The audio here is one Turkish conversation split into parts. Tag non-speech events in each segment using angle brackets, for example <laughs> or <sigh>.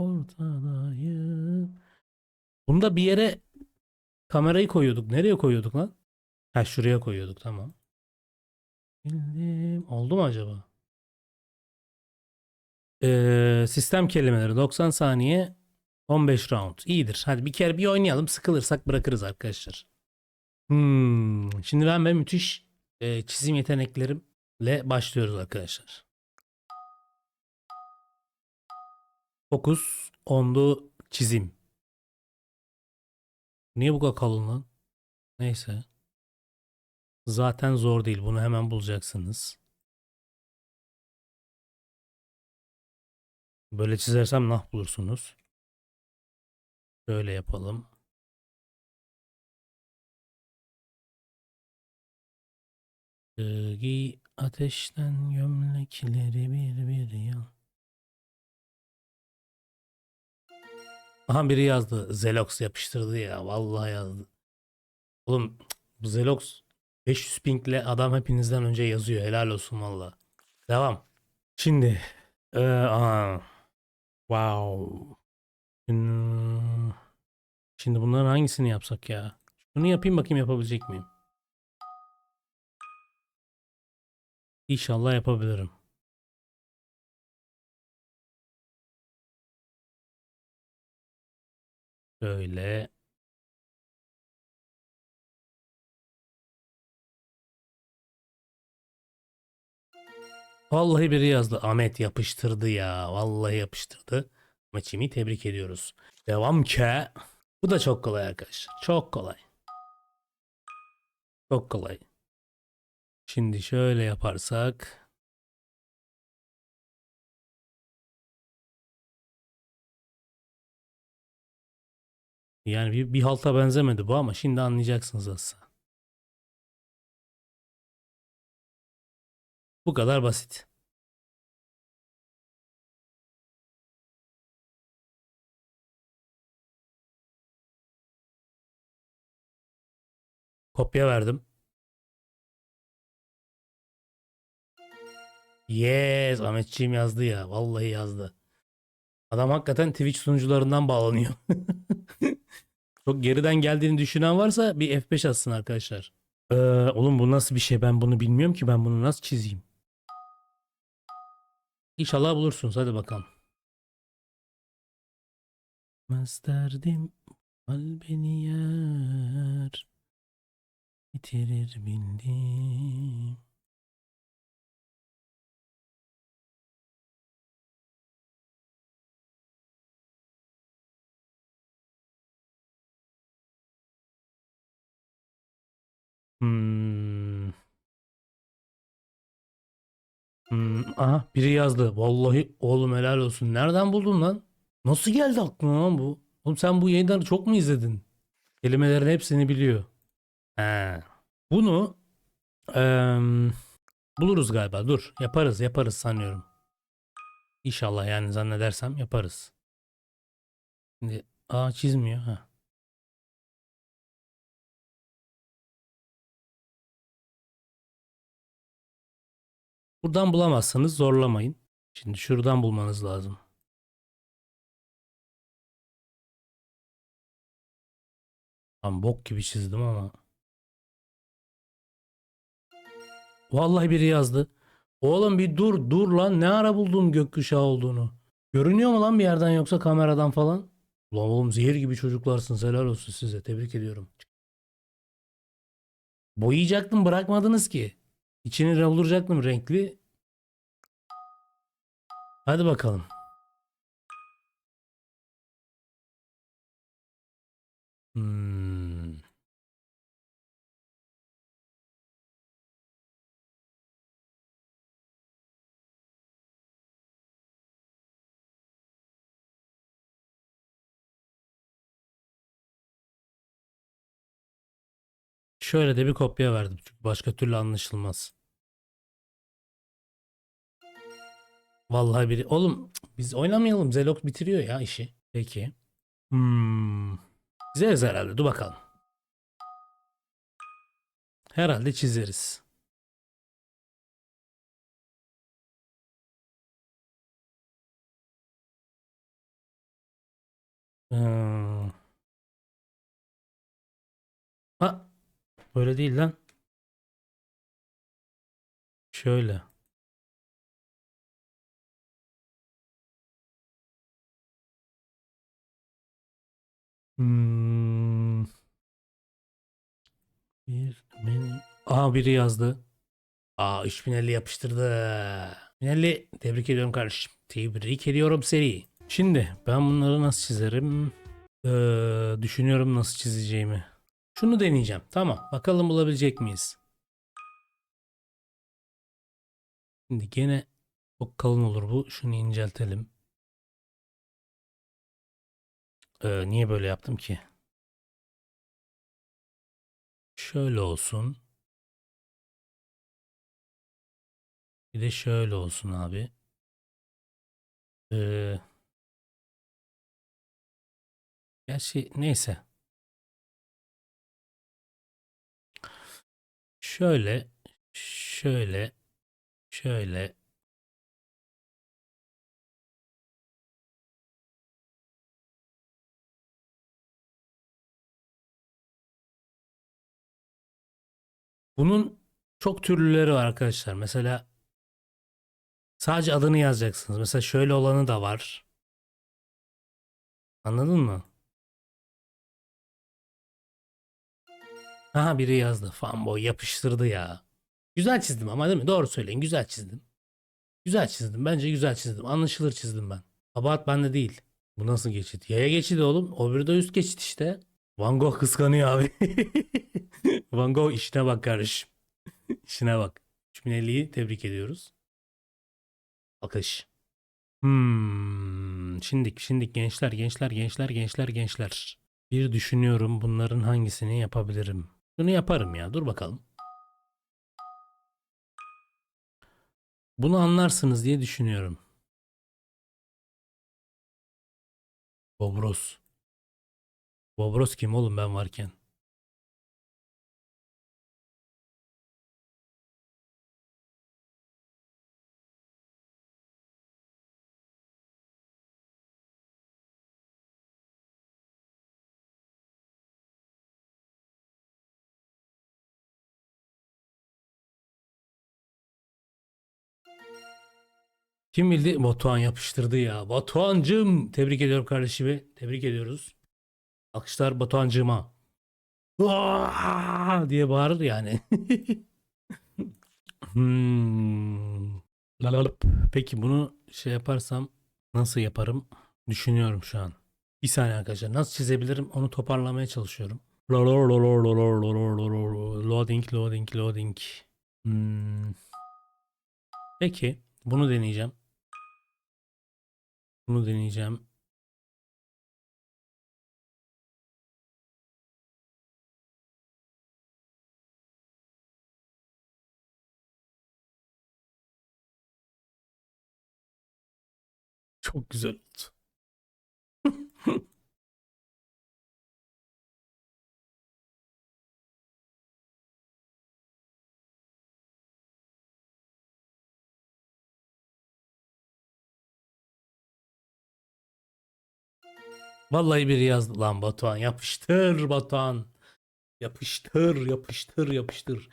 ortadayım. Bunda bir yere kamerayı koyuyorduk. Nereye koyuyorduk lan? Ha şuraya koyuyorduk tamam. Bildim. Oldu mu acaba? Ee, sistem kelimeleri 90 saniye 15 round. İyidir. Hadi bir kere bir oynayalım. Sıkılırsak bırakırız arkadaşlar. Hmm. Şimdi ben ben müthiş e, çizim yeteneklerimle başlıyoruz arkadaşlar. Fokus, ondu, çizim. Niye bu kadar kalın lan? Neyse. Zaten zor değil. Bunu hemen bulacaksınız. Böyle çizersem nah bulursunuz. Şöyle yapalım. Giy ateşten gömlekleri bir bir yan. Aha biri yazdı. Zelox yapıştırdı ya. Vallahi yazdı. Oğlum bu Zelox 500 pingle adam hepinizden önce yazıyor. Helal olsun valla. Devam. Şimdi. Ee, aa. Wow. Hmm. Şimdi bunların hangisini yapsak ya? Şunu yapayım bakayım yapabilecek miyim? İnşallah yapabilirim. Böyle. Vallahi biri yazdı. Ahmet yapıştırdı ya. Vallahi yapıştırdı. Maçimi tebrik ediyoruz. Devam ke. Bu da çok kolay arkadaşlar. Çok kolay. Çok kolay. Şimdi şöyle yaparsak. Yani bir, bir halta benzemedi bu ama şimdi anlayacaksınız aslında. Bu kadar basit. Kopya verdim. Yes, Ahmetciğim yazdı ya. Vallahi yazdı. Adam hakikaten Twitch sunucularından bağlanıyor. <laughs> Çok geriden geldiğini düşünen varsa bir F5 atsın arkadaşlar. Ee, oğlum bu nasıl bir şey ben bunu bilmiyorum ki ben bunu nasıl çizeyim. İnşallah bulursunuz hadi bakalım. Mez derdim kalbini yer bitirir bildim. Hmm. Hmm, aha biri yazdı. Vallahi oğlum helal olsun. Nereden buldun lan? Nasıl geldi aklına lan bu? Oğlum sen bu yayınları çok mu izledin? Kelimelerin hepsini biliyor. He. Bunu em, buluruz galiba. Dur yaparız yaparız sanıyorum. İnşallah yani zannedersem yaparız. Şimdi aa çizmiyor. Ha. Buradan bulamazsanız zorlamayın. Şimdi şuradan bulmanız lazım. Tam bok gibi çizdim ama. Vallahi biri yazdı. Oğlum bir dur dur lan ne ara buldun gökkuşağı olduğunu. Görünüyor mu lan bir yerden yoksa kameradan falan? Ulan oğlum zehir gibi çocuklarsınız helal olsun size tebrik ediyorum. Boyayacaktım bırakmadınız ki. İçini dolduracaktım renkli. Hadi bakalım. Hmm. Şöyle de bir kopya verdim çünkü başka türlü anlaşılmaz. Vallahi biri. Oğlum biz oynamayalım. Zelok bitiriyor ya işi. Peki. Hmm. Çizeriz herhalde. Dur bakalım. Herhalde çizeriz. Hmm. Ha, böyle değil lan. Şöyle. Hmm. Bir menü. Aa biri yazdı. Aa 3050 yapıştırdı. 3050 tebrik ediyorum kardeşim. Tebrik ediyorum seni. Şimdi ben bunları nasıl çizerim? Ee, düşünüyorum nasıl çizeceğimi. Şunu deneyeceğim. Tamam. Bakalım bulabilecek miyiz? Şimdi gene çok kalın olur bu. Şunu inceltelim. Ee, niye böyle yaptım ki? Şöyle olsun. Bir de şöyle olsun abi. Ee, gerçi neyse. Şöyle, şöyle, şöyle. Bunun çok türlüleri var arkadaşlar. Mesela sadece adını yazacaksınız. Mesela şöyle olanı da var. Anladın mı? Aha biri yazdı. Fanboy yapıştırdı ya. Güzel çizdim ama değil mi? Doğru söyleyin. Güzel çizdim. Güzel çizdim. Bence güzel çizdim. Anlaşılır çizdim ben. Kabahat bende değil. Bu nasıl geçit? Yaya geçidi oğlum. O bir de üst geçit işte. Van Gogh kıskanıyor abi. <laughs> Van Gogh işine bak kardeşim. İşine bak. 3050'yi tebrik ediyoruz. Alkış. Hmm. Şimdik, şimdik gençler, gençler, gençler, gençler, gençler. Bir düşünüyorum bunların hangisini yapabilirim. Bunu yaparım ya. Dur bakalım. Bunu anlarsınız diye düşünüyorum. Bobros. Bobros kim oğlum ben varken? Kim bildi? Batuhan yapıştırdı ya. Batuhancığım. Tebrik ediyorum kardeşimi. Tebrik ediyoruz. Alkışlar Batuhancığıma. Vaa! diye bağırır yani. <laughs> Hmm. Lalalap. Peki bunu şey yaparsam nasıl yaparım? Düşünüyorum şu an. Bir saniye arkadaşlar. Nasıl çizebilirim? Onu toparlamaya çalışıyorum. Loading, loading, loading. Hmm. Peki. Bunu deneyeceğim. Bunu deneyeceğim. Çok güzel oldu. <laughs> Vallahi biri yazdı lan Batuhan. Yapıştır Batuhan. Yapıştır, yapıştır, yapıştır.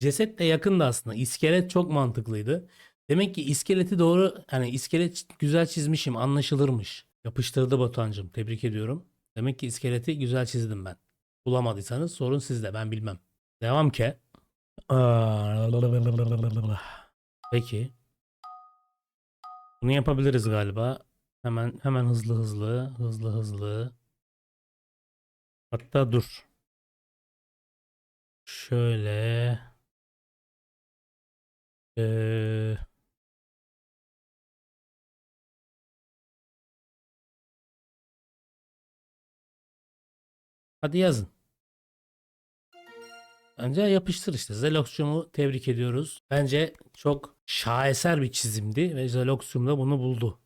Ceset de yakındı aslında. İskelet çok mantıklıydı. Demek ki iskeleti doğru, hani iskelet güzel çizmişim, anlaşılırmış. Yapıştırdı Batuhan'cığım. Tebrik ediyorum. Demek ki iskeleti güzel çizdim ben. Bulamadıysanız sorun sizde, ben bilmem. Devam ki. Peki. Bunu yapabiliriz galiba. Hemen hemen hızlı hızlı, hızlı hızlı. Hatta dur. Şöyle. Ee, hadi yazın. Bence yapıştır işte. Zeloxyum'u tebrik ediyoruz. Bence çok şaheser bir çizimdi ve Zeloxyum da bunu buldu.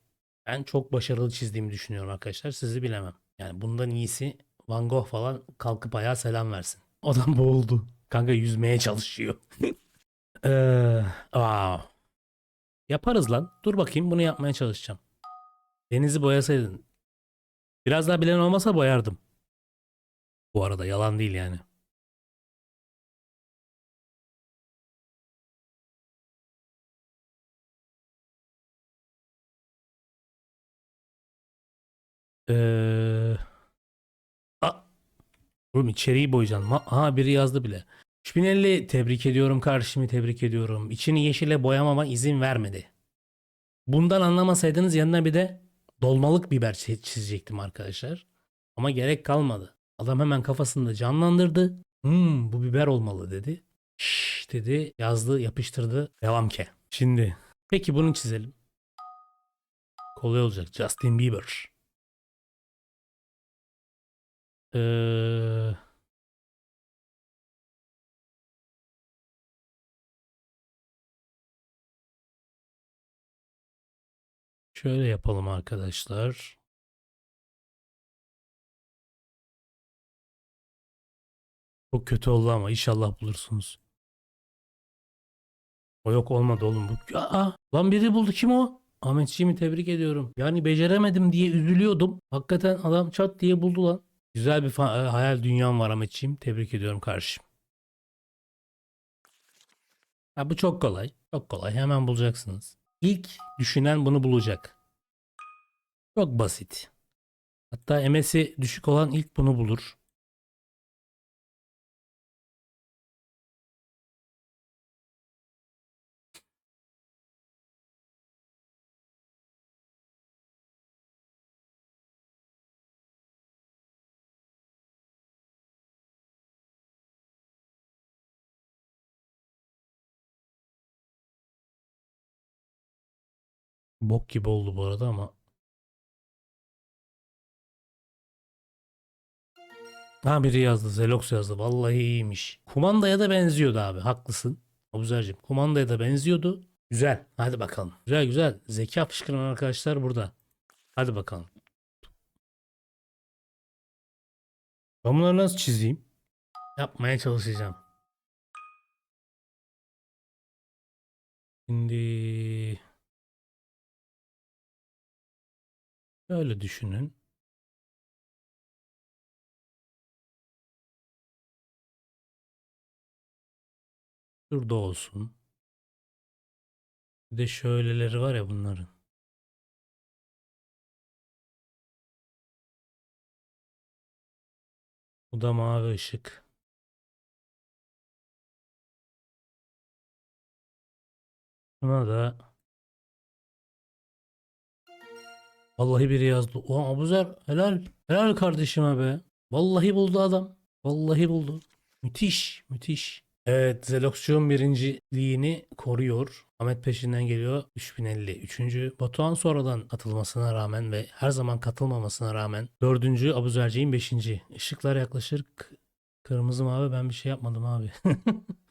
Ben çok başarılı çizdiğimi düşünüyorum arkadaşlar. Sizi bilemem. Yani bundan iyisi Van Gogh falan kalkıp ayağa selam versin. Adam boğuldu. Kanka yüzmeye çalışıyor. <laughs> Eee, aa. Yaparız lan. Dur bakayım bunu yapmaya çalışacağım. Denizi boyasaydın. Biraz daha bilen olmasa boyardım. Bu arada yalan değil yani. Eee... A- Oğlum içeriği boyayacaksın. Ma- Aha biri yazdı bile. 3050 tebrik ediyorum kardeşimi tebrik ediyorum. İçini yeşile boyamama izin vermedi. Bundan anlamasaydınız yanına bir de dolmalık biber çi- çizecektim arkadaşlar. Ama gerek kalmadı. Adam hemen kafasında canlandırdı. Hmm, bu biber olmalı dedi. Şşş dedi yazdı yapıştırdı. Devam ke. Şimdi peki bunu çizelim. Kolay olacak. Justin Bieber. Ee, şöyle yapalım arkadaşlar. Çok kötü oldu ama inşallah bulursunuz. O yok olmadı oğlum bu. Aa, lan biri buldu kim o? Ahmetciğimi tebrik ediyorum. Yani beceremedim diye üzülüyordum. Hakikaten adam çat diye buldu lan. Güzel bir e, hayal dünyam var Ahmetciğim. Tebrik ediyorum kardeşim. Ha, bu çok kolay. Çok kolay. Hemen bulacaksınız. İlk düşünen bunu bulacak. Çok basit. Hatta MS'i düşük olan ilk bunu bulur. Bok gibi oldu bu arada ama. Ha biri yazdı. Zelox yazdı. Vallahi iyiymiş. Kumandaya da benziyordu abi. Haklısın. Abuzerciğim. Kumandaya da benziyordu. Güzel. Hadi bakalım. Güzel güzel. Zeka fışkıran arkadaşlar burada. Hadi bakalım. Ben bunları nasıl çizeyim? Yapmaya çalışacağım. Şimdi Şöyle düşünün. Şurada olsun. Bir de şöyleleri var ya bunların. Bu da mavi ışık. Buna da Vallahi biri yazdı. O Abuzer helal. Helal kardeşime be. Vallahi buldu adam. Vallahi buldu. Müthiş. Müthiş. Evet Zelox'cuğum birinciliğini koruyor. Ahmet peşinden geliyor. 3050. Üçüncü Batuhan sonradan katılmasına rağmen ve her zaman katılmamasına rağmen. Dördüncü Abuzerciğin beşinci. Işıklar yaklaşır. Kırmızı mavi ben bir şey yapmadım abi. <laughs>